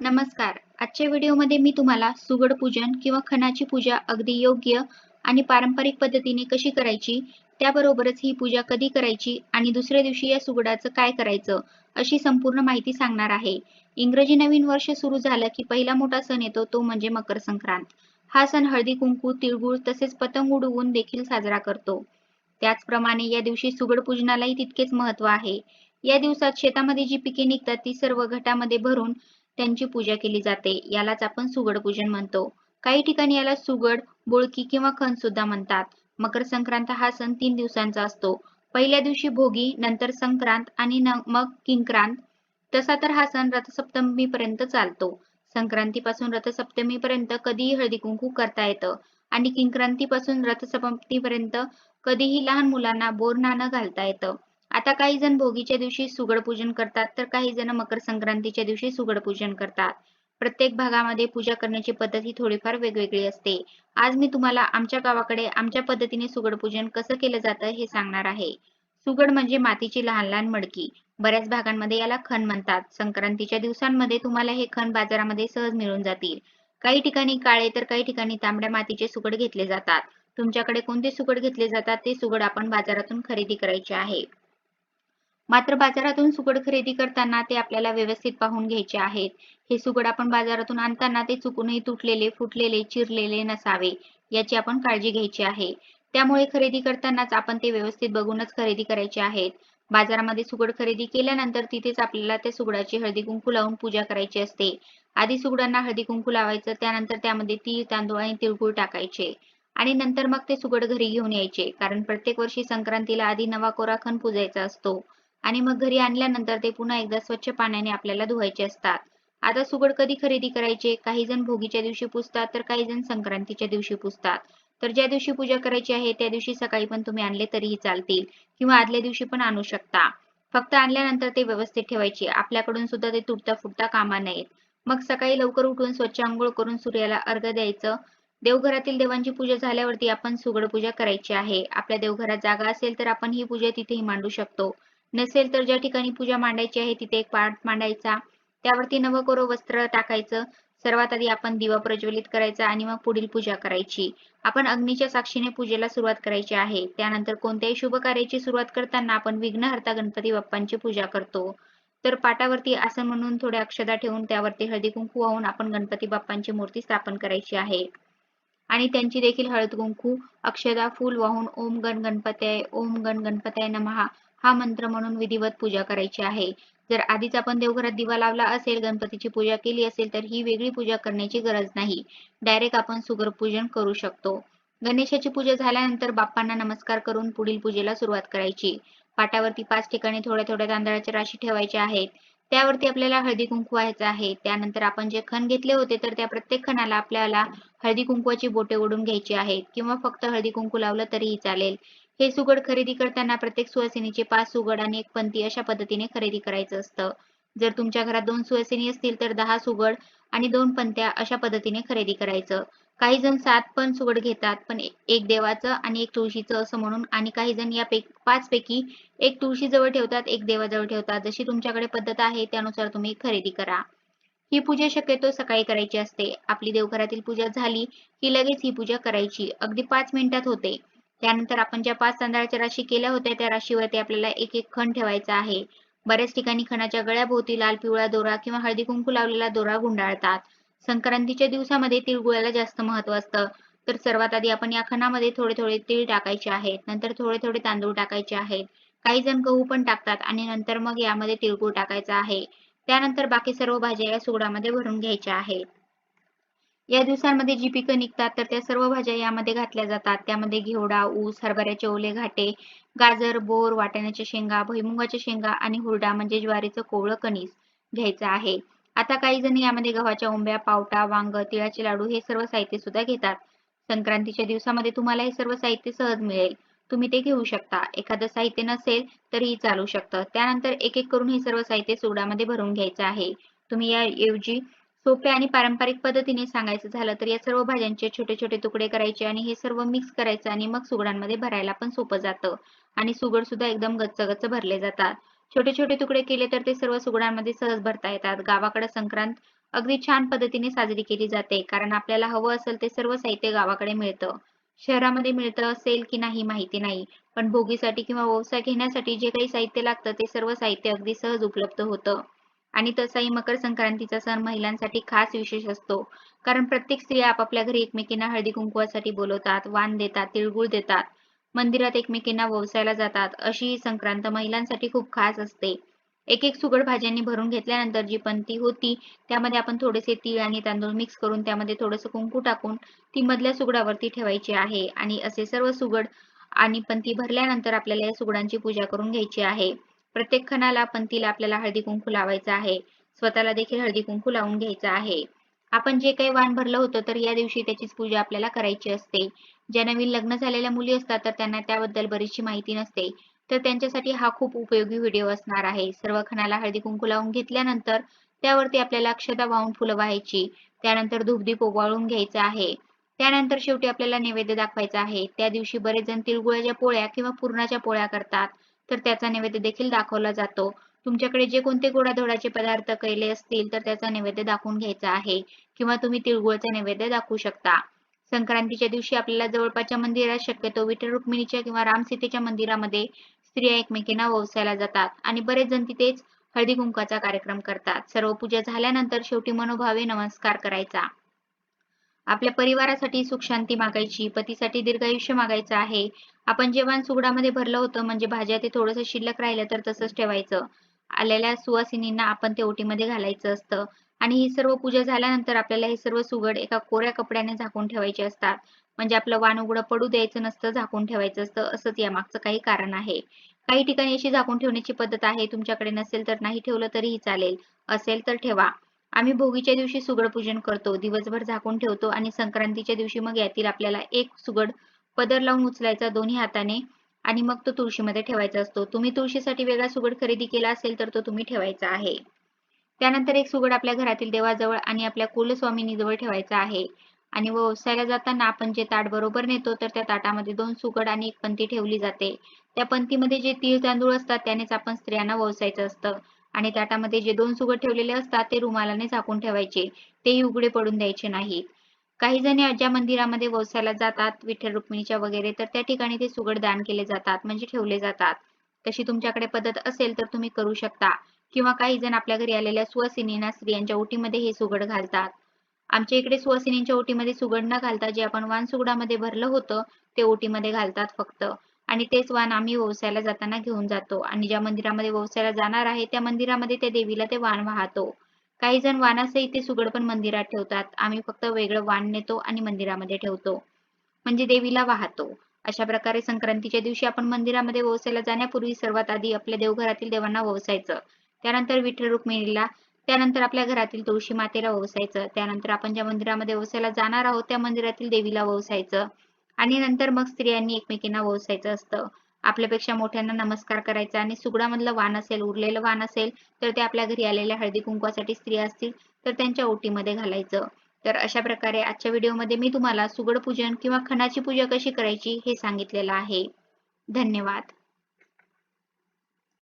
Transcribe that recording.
नमस्कार. आजच्या व्हिडिओमध्ये मी तुम्हाला सुगड पूजन किंवा खणाची पूजा अगदी योग्य आणि पारंपरिक पद्धतीने कशी करायची त्याबरोबरच ही पूजा कधी करायची आणि दुसऱ्या दिवशी या सुगडाचं काय करायचं अशी संपूर्ण माहिती सांगणार आहे. इंग्रजी नवीन वर्ष सुरू झालं की पहिला मोठा सण येतो तो म्हणजे मकर संक्रांत. हा सण हळदी कुंकू तिळगुळ तसेच पतंग उडवून देखील साजरा करतो. त्याचप्रमाणे या दिवशी सुगड पूजनालाही तितकेच महत्त्व आहे. या दिवसात शेतामध्ये जी पिके निघतात ती सर्व घटामध्ये भरून त्यांची पूजा केली जाते. यालाच आपण सुगड पूजन म्हणतो. काही ठिकाणी याला सुगड बोळकी किंवा खण सुद्धा म्हणतात. मकर संक्रांत हा सण तीन दिवसांचा असतो. पहिल्या दिवशी भोगी नंतर संक्रांत आणि मग किंक्रांत. तसा तर हा सण रथसप्तमी पर्यंत चालतो. संक्रांतीपासून रथसप्तमी पर्यंत कधीही हळदी कुंकू करता येतं. आणि किंक्रांतीपासून रथसप्तमी पर्यंत कधीही लहान मुलांना बोर नाणं घालता येतं. आता काही जण भोगीच्या दिवशी सुगड पूजन करतात तर काही जण मकर संक्रांतीच्या दिवशी सुगड पूजन करतात. प्रत्येक भागामध्ये पूजा करण्याची पद्धत ही थोडीफार वेगवेगळी असते. आज मी तुम्हाला आमच्या गावाकडे आमच्या पद्धतीने सुगड पूजन कसं केलं जातं हे सांगणार आहे. सुगड म्हणजे मातीची लहान लहान मडकी. बऱ्याच भागांमध्ये याला खण म्हणतात. संक्रांतीच्या दिवसांमध्ये तुम्हाला हे खण बाजारामध्ये सहज मिळून जातील. काही ठिकाणी काळे तर काही ठिकाणी तांबड्या मातीचे सुगड घेतले जातात. तुमच्याकडे कोणते सुगड घेतले जातात? ते सुगड आपण बाजारातून खरेदी करायचे आहे. मात्र बाजारातून सुगड खरेदी करताना ते आपल्याला व्यवस्थित पाहून घ्यायचे आहेत. हे सुगड आपण बाजारातून आणताना ते चुकूनही तुटलेले फुटलेले चिरलेले नसावे याची आपण काळजी घ्यायची आहे. त्यामुळे खरेदी करतानाच आपण ते व्यवस्थित बघूनच खरेदी करायचे आहेत. बाजारामध्ये सुगड खरेदी केल्यानंतर तिथेच आपल्याला त्या सुगडाची हळदी कुंकू लावून पूजा करायची असते. आधी सुगडांना हळदी कुंकू लावायचं त्यानंतर त्यामध्ये तीळ तांदूळ आणि तिळगुळ टाकायचे. आणि नंतर मग ते सुगड घरी घेऊन यायचे कारण प्रत्येक वर्षी संक्रांतीला आधी नवा कोराखन पूजायचा असतो. आणि मग घरी आणल्यानंतर ते पुन्हा एकदा स्वच्छ पाण्याने आपल्याला धुवायचे असतात. आता सुगड कधी खरेदी करायचे? काही जण भोगीच्या दिवशी पुजतात तर काही जण संक्रांतीच्या दिवशी पुजतात तर ज्या दिवशी पूजा करायची आहे त्या दिवशी सकाळी पण तुम्ही आणले तरीही चालतील किंवा आदल्या दिवशी पण आणू शकता. फक्त आणल्यानंतर ते व्यवस्थित ठेवायचे. आपल्याकडून सुद्धा ते तुटता फुटता कामा नयेत. मग सकाळी लवकर उठून स्वच्छ आंघोळ करून सूर्याला अर्घ द्यायचं. देवघरातील देवांची पूजा झाल्यावरती आपण सुगड पूजा करायची आहे. आपल्या देवघरात जागा असेल तर आपण ही पूजा तिथेही मांडू शकतो. नसेल तर ज्या ठिकाणी पूजा मांडायची आहे तिथे एक पाठ मांडायचा. त्यावरती नवकोरो वस्त्र टाकायचं. सर्वात आधी आपण दिवा प्रज्वलित करायचा आणि मग पुढील पूजा करायची. आपण अग्नीच्या साक्षीने पूजेला सुरुवात करायची आहे. त्यानंतर कोणत्याही शुभ कार्याची सुरुवात करताना आपण विघ्नहर्ता गणपती बाप्पांची पूजा करतो. तर पाटावरती आसन म्हणून थोड्या अक्षदा ठेवून त्यावरती हळदी कुंकू वाहून आपण गणपती बाप्पांची मूर्ती स्थापन करायची आहे. आणि त्यांची देखील हळद कुंकू अक्षदा फूल वाहून ओम गण गणपतय ओम गण गणपतय नमहा. हा मंत्र म्हणून विधिवत पूजा करायची आहे. जर आधीच आपण देवघरात दिवा लावला असेल गणपतीची पूजा केली असेल तर ही वेगळी पूजा करण्याची गरज नाही. डायरेक्ट आपण सुगर पूजन करू शकतो. गणेशाची पूजा झाल्यानंतर बाप्पांना नमस्कार करून पुढील पूजेला सुरुवात करायची. पाटावरती पाच ठिकाणी थोड्या थोड्या तांदळाच्या राशी ठेवायच्या आहेत. त्यावरती आपल्याला हळदी कुंकू व्हायचं आहे. त्यानंतर आपण जे खण घेतले होते तर त्या प्रत्येक खणाला आपल्याला हळदी कुंकवाची बोटे ओढून घ्यायची आहेत. किंवा फक्त हळदी कुंकू लावलं तरीही चालेल. हे सुगड खरेदी करताना प्रत्येक सुवासिनीचे पाच सुगड आणि एक पंती अशा पद्धतीने खरेदी करायचं असतं. जर तुमच्या घरात दोन सुवासिनी असतील तर दहा सुगड आणि दोन पंत्या अशा पद्धतीने खरेदी करायचं. काही जण सात पण सुगड घेतात पण एक देवाचं आणि एक तुळशीचं असं म्हणून आणि काही जण या पाच पैकी एक तुळशी जवळ ठेवतात एक देवाजवळ ठेवतात. जशी तुमच्याकडे पद्धत आहे त्यानुसार तुम्ही खरेदी करा. ही पूजा शक्यतो सकाळी करायची असते. आपली देवघरातील पूजा झाली की लगेच ही पूजा करायची. अगदी पाच मिनिटात होते. त्यानंतर आपण ज्या पाच तांदळाच्या राशी केल्या होत्या त्या राशीवरती आपल्याला एक एक खण ठेवायचा आहे. बऱ्याच ठिकाणी खणाच्या गळ्याभोवती लाल पिवळा दोरा किंवा हळदी कुंकू लावलेला दोरा गुंडाळतात. संक्रांतीच्या दिवसामध्ये तिळगुळाला जास्त महत्त्व असतं. तर सर्वात आधी आपण या खणामध्ये थोडे थोडे तीळ टाकायचे आहेत. नंतर थोडे थोडे तांदूळ टाकायचे आहेत. काही जण गहू पण टाकतात आणि नंतर मग यामध्ये तिळगुळ टाकायचा आहे. त्यानंतर बाकी सर्व भाज्या या सुगडामध्ये भरून घ्यायच्या आहेत. या दिवसांमध्ये जी पिकं निघतात तर त्या सर्व भाज्या यामध्ये घातल्या जातात. त्यामध्ये घेवडा ऊस हरभऱ्याचे ओले घाटे गाजर बोर वाटाण्याच्या शेंगा भुईमुगाच्या शेंगा आणि हुरडा म्हणजे ज्वारीचं कोवळं कणीस घ्यायचं आहे. आता काही जण यामध्ये गव्हाच्या ओंब्या पावटा वांग तिळाचे लाडू हे सर्व साहित्य सुद्धा घेतात. संक्रांतीच्या दिवसामध्ये तुम्हाला हे सर्व साहित्य सहज मिळेल. तुम्ही ते घेऊ शकता. एखादं साहित्य नसेल तरीही चालू शकतं. त्यानंतर एक एक करून हे सर्व साहित्य सोडामध्ये भरून घ्यायचं आहे. तुम्ही या ऐवजी सोप्या आणि पारंपरिक पद्धतीने सांगायचं झालं तर या सर्व भाज्यांचे छोटे छोटे तुकडे करायचे आणि हे सर्व मिक्स करायचं आणि मग सुगडांमध्ये भरायला पण सोपं जातं. आणि सुगड सुद्धा एकदम गच्च गच्च भरले जातात. छोटे छोटे तुकडे केले तर ते सर्व सुगडांमध्ये सहज भरता येतात. गावाकडे संक्रांत अगदी छान पद्धतीने साजरी केली जाते. कारण आपल्याला हवं असेल ते सर्व साहित्य गावाकडे मिळतं. शहरामध्ये मिळतं असेल की नाही माहिती नाही. पण भोगीसाठी किंवा व्यवसाय घेण्यासाठी जे काही साहित्य लागतं ते सर्व साहित्य अगदी सहज उपलब्ध होतं. आणि तसाही मकर संक्रांतीचा सण महिलांसाठी खास विशेष असतो. कारण प्रत्येक स्त्रिया आपापल्या घरी एकमेकींना हळदी कुंकवासाठी बोलवतात वाण देतात तिळगुळ देतात मंदिरात एकमेकींना व्यवसायाला जातात. अशी ही संक्रांत महिलांसाठी खूप खास असते. एक एक सुगड भाज्यांनी भरून घेतल्यानंतर जी पंती होती त्यामध्ये आपण थोडेसे तीळ आणि तांदूळ मिक्स करून त्यामध्ये थोडंसं कुंकू टाकून ती मधल्या सुगडावरती ठेवायची आहे. आणि असे सर्व सुगड आणि पंती भरल्यानंतर आपल्याला या सुगडांची पूजा करून घ्यायची आहे. प्रत्येक खणाला पंतीला आपल्याला हळदी कुंकू लावायचा आहे. स्वतःला देखील हळदी कुंकू लावून घ्यायचा आहे. आपण जे काही वाण भरलं होतं तर या दिवशी त्याचीच पूजा आपल्याला करायची असते. ज्या नवीन लग्न झालेल्या मुली असतात तर त्यांना त्याबद्दल बरीचशी माहिती नसते. तर त्यांच्यासाठी हा खूप उपयोगी व्हिडिओ असणार आहे. सर्व खणाला हळदी कुंकू लावून घेतल्यानंतर त्यावरती आपल्याला अक्षता वाहून फुलं व्हायची. त्यानंतर धूपदीप ओवाळून घ्यायचा आहे. त्यानंतर शेवटी आपल्याला नैवेद्य दाखवायचा आहे. त्या दिवशी बरेच जण तिळगुळाच्या पोळ्या किंवा पुरणाच्या पोळ्या करतात. तर त्याचा नैवेद्य देखील दाखवला जातो. तुमच्याकडे जे कोणते गोडाधोडाचे पदार्थ केले असतील तर त्याचा नैवेद्य दाखवून घ्यायचा आहे. किंवा तुम्ही तिळगुळचा नैवेद्य दाखवू शकता. संक्रांतीच्या दिवशी आपल्याला जवळपासच्या मंदिरात शक्यतो विठ्ठल रुक्मिणीच्या किंवा रामसीतेच्या मंदिरामध्ये स्त्रिया एकमेकींना व्यवसायाला जातात. आणि बरेच जण तिथेच हळदी कुंकाचा कार्यक्रम करतात. सर्व पूजा झाल्यानंतर शेवटी मनोभावे नमस्कार करायचा. आपल्या परिवारासाठी सुख शांती मागायची पतीसाठी दीर्घायुष्य मागायचं आहे. आपण जेवण सुगडामध्ये भरलं होतं म्हणजे भाज्या ते थोडंसं शिल्लक राहिलं तर तसंच ठेवायचं. आलेल्या सुवासिनींना आपण ते ओटीमध्ये घालायचं असतं. आणि ही सर्व पूजा झाल्यानंतर आपल्याला हे सर्व सुगड एका कोऱ्या कपड्याने झाकून ठेवायचे असतात. म्हणजे आपलं वाण उघडं पडू द्यायचं नसतं झाकून ठेवायचं असतं असंच यामागचं काही कारण आहे. काही ठिकाणी अशी झाकून ठेवण्याची पद्धत आहे तुमच्याकडे नसेल तर नाही ठेवलं तरीही चालेल. असेल तर ठेवा. आम्ही भोगीच्या दिवशी सुगड पूजन करतो दिवसभर झाकून ठेवतो आणि संक्रांतीच्या दिवशी मग यातील आपल्याला एक सुगड पदर लावून उचलायचा दोन्ही हाताने आणि मग तो तुळशीमध्ये ठेवायचा असतो. तुम्ही तुळशीसाठी वेगळा सुगड खरेदी केला असेल तर तो तुम्ही ठेवायचा आहे. त्यानंतर एक सुगड आपल्या घरातील देवाजवळ आणि आपल्या कुलस्वामिनीजवळ ठेवायचा आहे. आणि व्यवसायाला जाताना आपण जे ताट बरोबर नेतो तर त्या ताटामध्ये दोन सुगड आणि एक पंथी ठेवली जाते. त्या पंथीमध्ये जे तीळ तांदूळ असतात त्यानेच आपण स्त्रियांना व्यवसायाचं असतं. आणि ताटामध्ये जे दोन सुगड ठेवलेले असतात ते रुमालाने झाकून ठेवायचे. तेही उघडे पडून द्यायचे नाहीत. काही जणी ज्या मंदिरामध्ये व्यवसायाला जातात विठ्ठल रुक्मिणीच्या वगैरे तर त्या ठिकाणी ते सुगड दान केले जातात म्हणजे ठेवले जातात. तशी तुमच्याकडे पद्धत असेल तर तुम्ही करू शकता. किंवा काही जण आपल्या घरी आलेल्या सुवासिनींना स्त्रियांच्या ओटीमध्ये हे सुगड घालतात. आमच्या इकडे सुवासिनींच्या ओटीमध्ये सुगड न घालता जे आपण वान सुगडामध्ये भरलं होतं ते ओटीमध्ये घालतात फक्त. आणि तेच वाण आम्ही व्यवसायाला जाताना घेऊन जातो. आणि ज्या मंदिरामध्ये व्यवसायाला जाणार आहे त्या मंदिरामध्ये त्या देवीला ते वाण वाहतो. काही जण वाणासहित ते सुगड पण मंदिरात ठेवतात. आम्ही फक्त वेगळं वाण नेतो आणि मंदिरामध्ये ठेवतो. म्हणजे देवीला वाहतो. अशा प्रकारे संक्रांतीच्या दिवशी आपण मंदिरामध्ये व्यवसायाला जाण्यापूर्वी सर्वात आधी आपल्या देवघरातील देवांना व्यवसायचं. त्यानंतर विठ्ठल रुक्मिणीला त्यानंतर आपल्या घरातील तुळशी मातेला व्यवसायचं. त्यानंतर आपण ज्या मंदिरामध्ये व्यवसायाला जाणार आहोत त्या मंदिरातील देवीला व्यवसायचं. आणि नंतर मग स्त्रियांनी एकमेकींना ओसायचं असतं. आपल्यापेक्षा मोठ्यांना नमस्कार करायचा आणि सुगडामधलं वाण असेल उरलेलं वाण असेल तर ते आपल्या घरी आलेल्या हळदी कुंकवासाठी स्त्रिया असतील तर त्यांच्या ओटीमध्ये घालायचं. तर अशा प्रकारे आजच्या व्हिडिओमध्ये मी तुम्हाला सुगड पूजन किंवा खणाची पूजा कशी करायची हे सांगितलेलं आहे. धन्यवाद.